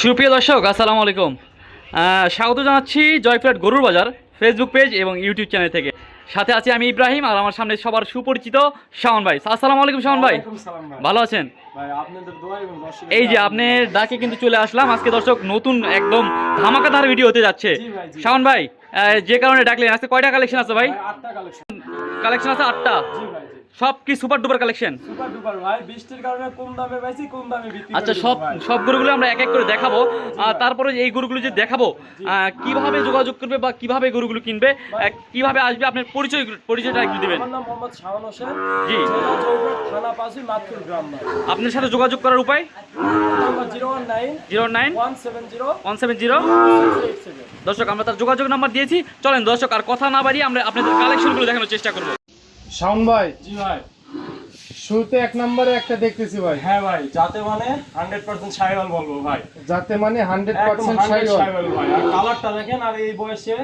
সুপ্রিয় দর্শক আসসালামু আলাইকুম। স্বাগত জানাচ্ছি জয়ফ্লাট গরুর বাজার ফেসবুক পেজ এবং ইউটিউব চ্যানেল থেকে। সাথে আছি আমি ইব্রাহিম আর আমার সামনে সবার সুপরিচিত শাওন ভাই। আসসালামু আলাইকুম শাওন ভাই। ভালো আছেন? ভাই, আপনাদের দোয়া এবং দর্শকের এই যে। আপনার ডাকে কিন্তু চলে আসলাম। আজকে দর্শক নতুন একদম ধামাকাদার ভিডিও হতে যাচ্ছে। শাওন ভাই যে কারণে ডাকলেন আজকে কয়টা কালেকশন আছে ভাই? কালেকশন কালেকশন আছে আটটা। সব কি super duper collection. Super duper ভাই। বৃষ্টির কারণে কম দামে পাইছি কম দামে বিক্রি আচ্ছা সব সব গরুগুলো আমরা এক এক করে দেখাবো। তারপরে এই গরুগুলো যে দেখাবো কীভাবে যোগাযোগ করবে বা কীভাবে গরুগুলো কিনবে কীভাবে আসবে আপনার পরিচয় পরিচয়টা একটু দিবেন। আমার নাম মোহাম্মদ শাহান হোসেন। জি। থানা পাশে মাতপুর গ্রাম আপনার সাথে যোগাযোগ করার উপায়? দর্শক আমরা তার যোগাযোগ নাম্বার দিয়েছি। চলেন দর্শক আর কথা না বাড়িয়ে আমরা আপনাদের কালেকশনগুলো দেখানোর চেষ্টা করব। শাওন ভাই জি ভাই। শুরুতে এক নম্বরে একটা দেখতেছি ভাই। হ্যাঁ ভাই যাতে মানে হান্ড্রেড পার্সেন্ট সাইওয়াল বলব ভাই। যাতে মানে হান্ড্রেড পার্সেন্ট হান্ড্রেড ভাই। আর কালারটা দেখেন আর এই বয়সে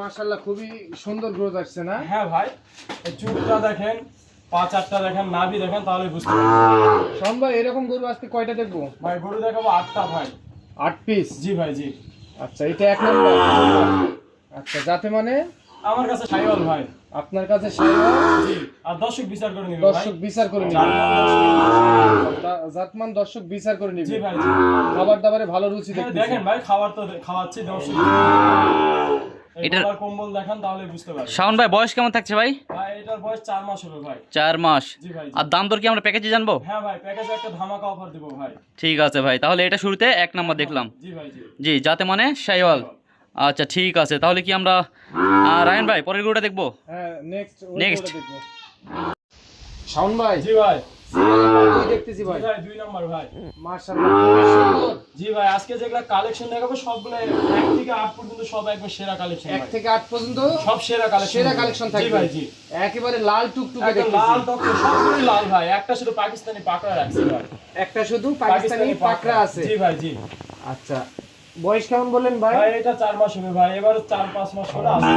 মাশাল্লাহ খুবই সুন্দর গ্রোথ আসছে না? হ্যাঁ ভাই চুপটা দেখেন পাঁচ আটটা দেখেন নাভি দেখেন তাহলে বুঝতে পারবেন। শাওন ভাই এরকম গরু আজকে কয়টা দেখব? ভাই গরু দেখাবো আটটা ভাই। আট পিস জি ভাই জি। আচ্ছা এটা এক নম্বর। আচ্ছা যাতে মানে আমার কাছে সাইওয়াল ভাই। আপনার কাছে সাইওয়াল, জি। আর দর্শক বিচার করে নিবে দর্শক বিচার করে নিবে। মান দর্শক। দা- জাতমান দর্শক বিচার করে নিবে। জি ভাই খাবার দাবারে ভালো রুচি হ্যাঁ, দেখেন ভাই খাবার তো খাওয়াচ্ছি দর্শক। এটার- এটার কম্বল দেখান তাহলে বুঝতে পারবেন। শাওন ভাই বয়স কেমন থাকছে ভাই? ভাই এটার বয়স চার মাস হবে ভাই। চার মাস। জি ভাই আর দাম দর কি আমরা প্যাকেজে জানব? হ্যাঁ ভাই প্যাকেজে একটা ধামাকা অফার দিব ভাই। ঠিক আছে ভাই তাহলে এটা শুরুতে এক নাম্বার দেখলাম। জি ভাই জি। জি যাতে মানে শাইওয়াল আচ্ছা ঠিক আছে। তাহলে কি আমরা রায়ন ভাই পরের গরুটা দেখব? হ্যাঁ নেক্সট শাওন ভাই? জি ভাই। দেখতেছি ভাই? ভাই দুই নম্বর ভাই। মাশাল্লাহ জি ভাই আজকে যেগুলা কালেকশন দেখাবো সবগুলো এক থেকে আট পর্যন্ত সব একবার সেরা কালেকশন এক থেকে আট পর্যন্ত সব সেরা কালেকশন সেরা কালেকশন জি ভাই জি। একেবারে লাল টুকটুকে দেখতেছি। লাল লাল ভাই। একটা শুধু পাকিস্তানি পাকড়া রাখছি ভাই। একটা শুধু পাকিস্তানি পাকড়া। আছে। জি ভাই জি। আচ্ছা বয়স কেমন বললেন ভাই? ভাই এটা চার মাস হবে ভাই। এবার চার পাঁচ মাস করে আসবে।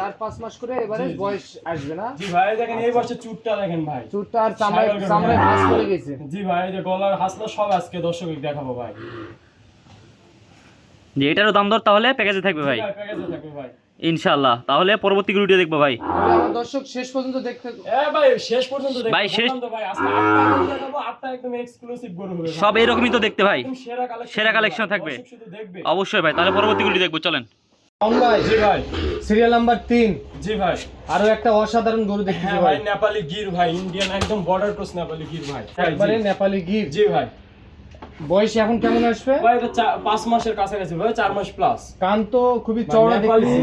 চার পাঁচ মাস করে এবারে। বয়স আসবে না? জি ভাই দেখেন এই বছর চুটটা দেখেন ভাই। চুটটা আর চামড়ায় চামড়ায়। ভাঁজ পড়ে গেছে। জি ভাই এই যে গলার হাসলা সব আজকে দর্শক দেখাবো ভাই। জি এটারও দাম দর তাহলে প্যাকেজে থাকবে ভাই প্যাকেজে থাকবে ভাই। ইনশাল্লাহ তাহলে পরবর্তী গরুটিও দেখব ভাই। দর্শক শেষ পর্যন্ত দেখতে ভাই শেষ পর্যন্ত ভাই। সব এরকমই তো দেখতে ভাই। সেরা কালেকশন থাকবে। অবশ্যই ভাই তাহলে পরবর্তী গরুটি দেখব চলেন। ভাই জি ভাই। সিরিয়াল নাম্বার তিন। জি ভাই। আরও একটা অসাধারণ গরু হ্যাঁ ভাই নেপালি গির ভাই ইন্ডিয়ান একদম বর্ডার ক্রস নেপালি গির ভাই। নেপালি গির। জি ভাই। বয়স এখন কেমন আসবে? ভাই এটা চা- পাঁচ মাসের কাছাকাছি ভাই চার মাস প্লাস কান তো খুবই চওড়া দেখতেছি।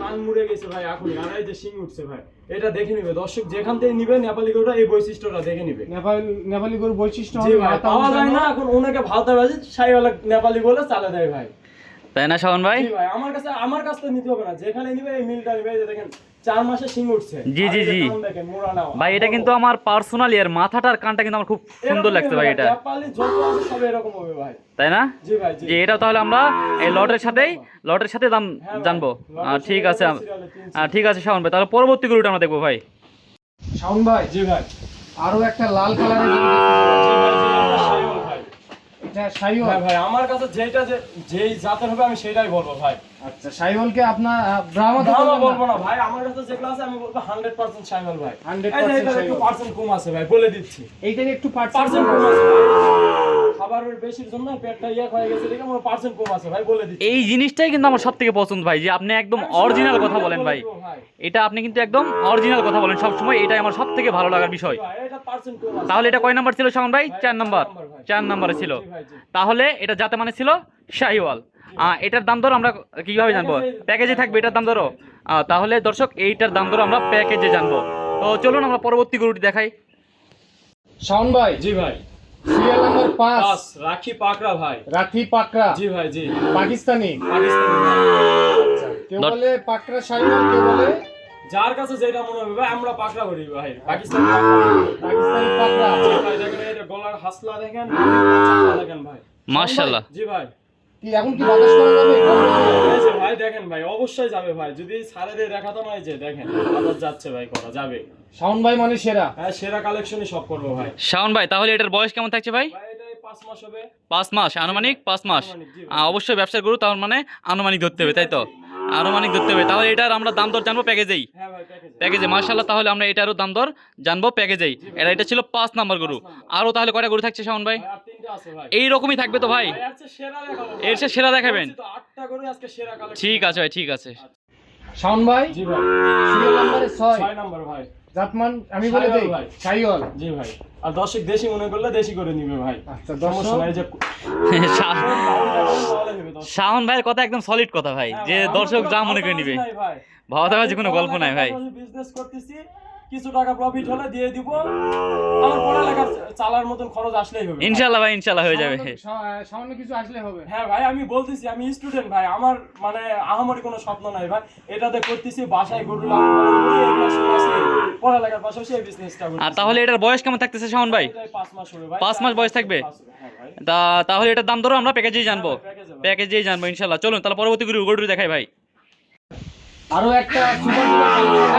কান মুড়ে গেছে ভাই এখন। আর এই যে শিং উঠছে ভাই এটা দেখে নিবে। দর্শক যেখান থেকে নিবে নেপালি গরুটা এই বৈশিষ্ট্যটা দেখে নিবে। নেপাল নেপালি গরুর বৈশিষ্ট্য হবে ভাই পাওয়া যায় না এখন ওনাকে ভালতা বাজে সাইওয়ালা নেপালি বলে চালে দেয় ভাই। তাই না শাওন ভাই? ভাই আমার কাছে আমার কাছ নিতে হবে না। যেখানে নিবে এই মিলটা নিবে দেখেন চার মাসে শিং উঠছে। জি, জি, জি। ভাই এটা কিন্তু আমার পার্সোনালি আর মাথাটার কানটা কিন্তু আমার খুব সুন্দর লাগছে ভাই এটা। নেপালি যত আছে সব এরকম হবে ভাই। তাই না? জি ভাই জি। এটা তাহলে আমরা এই লটের সাথেই লটের সাথে দাম হ্যাঁ জানব। ঠিক আছে ঠিক আছে শাওন ভাই তাহলে পরবর্তী গরুটা আমরা দেখব ভাই। শাওন ভাই জি ভাই। আরও একটা লাল কালারের হ্যাঁ ভাই আমার কাছে যেটা যে যেই জাতের হবে আমি সেটাই বলব ভাই। আচ্ছা সাইওয়ালকে আপনার ব্রাহ্মা না? বলব না ভাই আমার কাছে যেগুলো আছে আমি বলব হান্ড্রেড পার্সেন্ট সাইওয়াল ভাই। 100% একটু পার্সেন্ট কম আছে ভাই বলে দিচ্ছি। এইটার একটু পার্সেন্ট পার্সেন্ট কম আছে। ভাই। খাবারের বেশির জন্য পেটটা ইয়ে হয়ে গেছে দেখে আমার পার্সেন্ট কম আছে ভাই বলে দিচ্ছি। এই জিনিসটাই কিন্তু আমার সব থেকে পছন্দ ভাই যে আপনি একদম অরিজিনাল কথা বলেন ভাই। এটা আপনি কিন্তু একদম অরিজিনাল কথা বলেন সব সময় এটাই আমার সব থেকে ভালো লাগার বিষয়। তাহলে এটা কয় নাম্বার ছিল শাওন ভাই? চার নাম্বার। চার নাম্বার ছিল। তাহলে এটা যাতে মানে ছিল শাহিওয়াল। আহ, এটার দাম দর আমরা কীভাবে জানব? প্যাকেজে থাকবে এটার দাম ধরো তাহলে দর্শক এইটার দাম দর আমরা প্যাকেজে জানব। তো চলুন আমরা পরবর্তী গরুটি দেখাই। শাওন ভাই জি ভাই। সিরিয়াল নাম্বার পাঁচ। রাখি পাকড়া ভাই। রাখি পাকড়া। জি ভাই জি। পাকিস্তানি। পাকিস্তানি। কেউ বলে পাকড়া সাইওয়াল কেউ বলে যার কাছে যেটা মনে হবে ভাই আমরা পাকড়া করি ভাই। পাকিস্তানি পাকড়া। করি। পাকিস্তানি পাকড়া। ভাই দেখেন এই গলার হাসলা দেখেন দেখেন ভাই। মাশাআল্লাহ। জি ভাই। কি এখন কি বাতাস করা যাবে? ভাই দেখেন ভাই অবশ্যই যাবে ভাই। যদি সারা দিয়ে দেখাতো না যে দেখেন আবার যাচ্ছে ভাই করা যাবে। শাওন ভাই মানে সেরা। হ্যাঁ সেরা কালেকশনই সব করব ভাই। শাওন ভাই তাহলে এটার বয়স কেমন থাকছে ভাই? ভাই পাঁচ মাস হবে। পাঁচ মাস আনুমানিক পাঁচ মাস। অবশ্যই ব্যবসা করু তার মানে আনুমানিক ধরতে হবে তাই তো? আনুমানিক ধরতে হবে। তাহলে এটার আমরা দাম দর জানব প্যাকেজেই। হ্যাঁ ভাই প্যাকেজ মার্শাল্লাহ তাহলে আমরা এটারও দাম দর জানব প্যাকেজেই। এটা এটা ছিল পাঁচ নাম্বার গরু। আরও তাহলে কটা গরু থাকছে শাওন ভাই? ভাই আর তিনটা আছে ভাই। এই রকমই থাকবে তো ভাই। এর সে সেরা দেখাবেন। বলছি তো, আটটা করে আজকে সেরা কালেকশন ঠিক আছে ভাই ঠিক আছে। শাওন ভাই? নাম্বার ভাই। জাতমান আমি বলে দেই ভাই। জি ভাই আর দর্শক দেশি মনে করলে দেশি করে নিবে ভাই আচ্ছা দর্শক যে। শাওন ভাইয়ের কথা একদম সলিড কথা ভাই হ্যাঁ যে দর্শক যা মনে করে নিবে ভাবতে ভাই। ভাবাভাবি কোনো গল্প নাই ভাই বিজনেস করতেছি কিছু টাকা প্রফিট হলে দিয়ে দিব। আমার পড়ালেখা চালার মতন খরচ আসলেই হবে। ভাই। ইনশাল্লাহ ভাই ইনশাল্লাহ হয়ে যাবে। সামান্য- কিছু আসলে হবে। হ্যাঁ ভাই আমি বলতেছি আমি স্টুডেন্ট ভাই আমার মানে আহামরি কোনো স্বপ্ন নাই ভাই। এটাতে করতেছি বাসায় গরু। পড়ালেখার পাশাপাশি এই বিজনেসটা আর তাহলে এটার বয়স কেমন থাকতেছে শাওন ভাই? পাঁচ মাস হবে ভাই। পাঁচ মাস বয়স থাকবে? হ্যাঁ তা তাহলে এটার দাম ধরো আমরা প্যাকেজেই জানব। হ্যাঁ। প্যাকেজেই জানব। ইনশাল্লাহ চলুন তাহলে পরবর্তী গরু গরু দেখাই ভাই। আরও একটা সুপার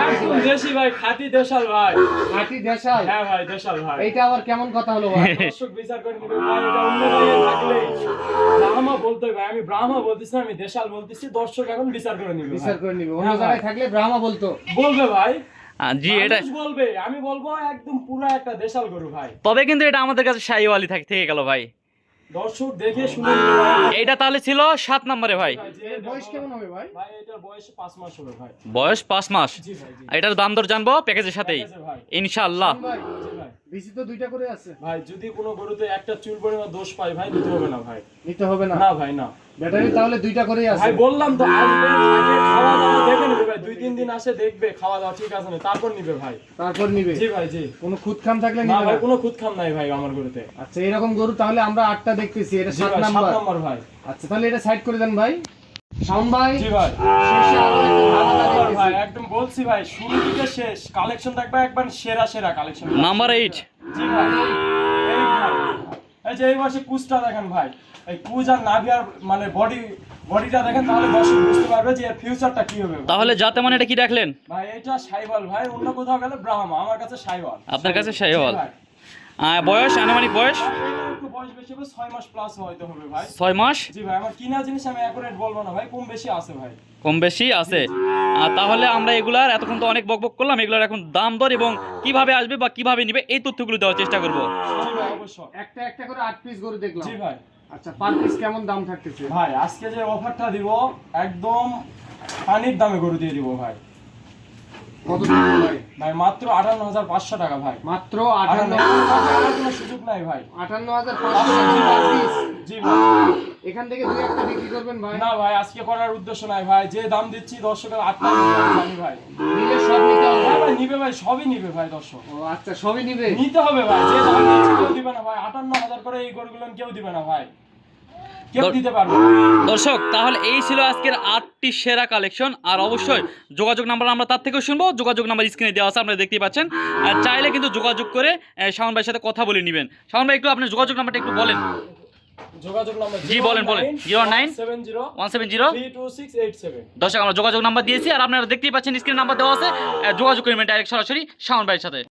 একদম দেশি ভাই খাঁটি দেশাল ভাই। খাঁটি দেশাল? হ্যাঁ ভাই দেশাল ভাই। এইটা আবার কেমন কথা হলো ভাই? দর্শক বিচার করে নিবে ভাই এটা অন্য জায়গায় থাকলে। ব্রাহ্মা বলতে ভাই আমি ব্রাহ্মা বলতেছি আমি দেশাল বলতেছি। দর্শক এখন বিচার করে নিবে বিচার করে নিবে। অন্য হ্যাঁ জায়গায় থাকলে ব্রাহ্মা বলতো। বলবে ভাই। জি এটা বলবে আমি বলব একদম পুরো একটা দেশাল গরু ভাই। তবে কিন্তু এটা আমাদের কাছে শাহিওয়ালি থাকে থেকে গেল ভাই। দর্শক দেখে শুনে নিবে এইটা তাহলে ছিল সাত নম্বরে ভাই। বয়স কেমন হবে ভাই? ভাই এটার বয়স পাঁচ মাস হবে ভাই। বয়স পাঁচ মাস। জি ভাই জি। এটার দাম দর জানব প্যাকেজের সাথেই। ঠিক বেশি তো দুইটা করে আছে। ভাই যদি কোনো গরুতে একটা চুল পরিমাণ দোষ পাই ভাই নিতে হবে না ভাই। নিতে হবে না? না ভাই না। ব্যাটারি তাহলে দুইটা করেই আছে। ভাই বললাম তো আসবে খাওয়া দাওয়া দেখে নেবে ভাই। দুই তিন দিন আসে দেখবে খাওয়া দাওয়া ঠিক আছে না তারপর নিবে ভাই। তারপর নিবে? জি ভাই জি। কোনো খুদ খাম থাকলে না ভাই কোনো খুদ খাম নাই ভাই আমার গরুতে। আচ্ছা এরকম গরু তাহলে আমরা আটটা দেখতেছি এটা সাত নাম্বার। ভাই। আচ্ছা তাহলে এটা সাইড করে দেন ভাই। শাওন ভাই জি ভাই। শেষে আরও একটা ভাই একদম বলছি ভাই শুরু থেকে শেষ। কালেকশন থাকবে একবার সেরা সেরা কালেকশন নাম্বার এইট জি ভাই। এই ভাই এই যে এই মাসে কুচটা দেখেন ভাই এই কুচ আর নাভি আর মানে বডি বডিটা দেখেন তাহলে দর্শক বুঝতে পারবে যে ফিউচারটা কি হবে তাহলে যাতে মানে এটা কি রাখলেন? ভাই এটা সাইবাল ভাই অন্য কোথাও গেলে ব্রাহ্মা আমার কাছে সাইবাল আপনার কাছে শাহিওয়াল? বয়স আনুমানিক বয়স? বেশি ছয় মাস প্লাস হয়তো হবে ভাই। ছয় মাস? জি ভাই আমার কিনা জিনিস আমি অ্যাকুরেট বলব না ভাই কম বেশি আছে ভাই। কম বেশি আছে? আর তাহলে আমরা এগুলার এতক্ষণ তো অনেক বকবক করলাম এগুলার এখন দাম দর এবং কীভাবে আসবে বা কীভাবে নিবে এই তথ্যগুলো দেওয়ার চেষ্টা করব। জি ভাই অবশ্যই। একটা একটা করে আট পিস গরু দেখলাম। জি ভাই। আচ্ছা পার পিস কেমন দাম থাকতেছে? ভাই আজকে যে অফারটা দিব একদম পানির দামে গরু দিয়ে দিব ভাই। কত টাকা ভাই? ভাই মাত্র আটান্ন হাজার পাঁচশো টাকা ভাই। মাত্র আটান্ন আটান্ন কোনো সুযোগ নাই ভাই। আটান্ন হাজার পাঁচশো টাকা। পার পিস জি ভাই। এখান থেকে দুই একটা বিক্রি করবেন ভাই। না ভাই আজকে করার উদ্দেশ্য নাই ভাই। যে দাম দিচ্ছি দর্শকের আটটা ভাই। নিলে সব নিতে হবে। হ্যাঁ ভাই নিবে ভাই সবই নিবে ভাই দর্শক। ও আচ্ছা সবই নিবে? নিতে হবে ভাই। যে দাম দিচ্ছি কেউ দিবে না ভাই। আটান্ন হাজার করে এই গরুগুলো কেউ দিবে না ভাই। কেউ দিতে পারবে না। দর্শক তাহলে এই ছিল আজকের আটটি সেরা কালেকশন আর অবশ্যই যোগাযোগ নাম্বার আমরা তার থেকেও শুনব। যোগাযোগ নাম্বার স্ক্রিনে দেওয়া আছে আপনারা দেখতেই পাচ্ছেন। চাইলে কিন্তু যোগাযোগ করে শাওন ভাইয়ের সাথে কথা বলে নেবেন। শাওন ভাই একটু আপনার যোগাযোগ নাম্বারটা একটু বলেন। যোগাযোগ নাম্বার জি, বলেন, বলেন। 09 seven zero one seven zero three two six eight seven. দর্শক আমরা যোগাযোগ নাম্বার দিয়েছি আর আপনারা দেখতেই পাচ্ছেন স্ক্রিন নাম্বার দেওয়া আছে। যোগাযোগ করবেন ডাইরেক্ট সরাসরি শাওন ভাইয়ের সাথে।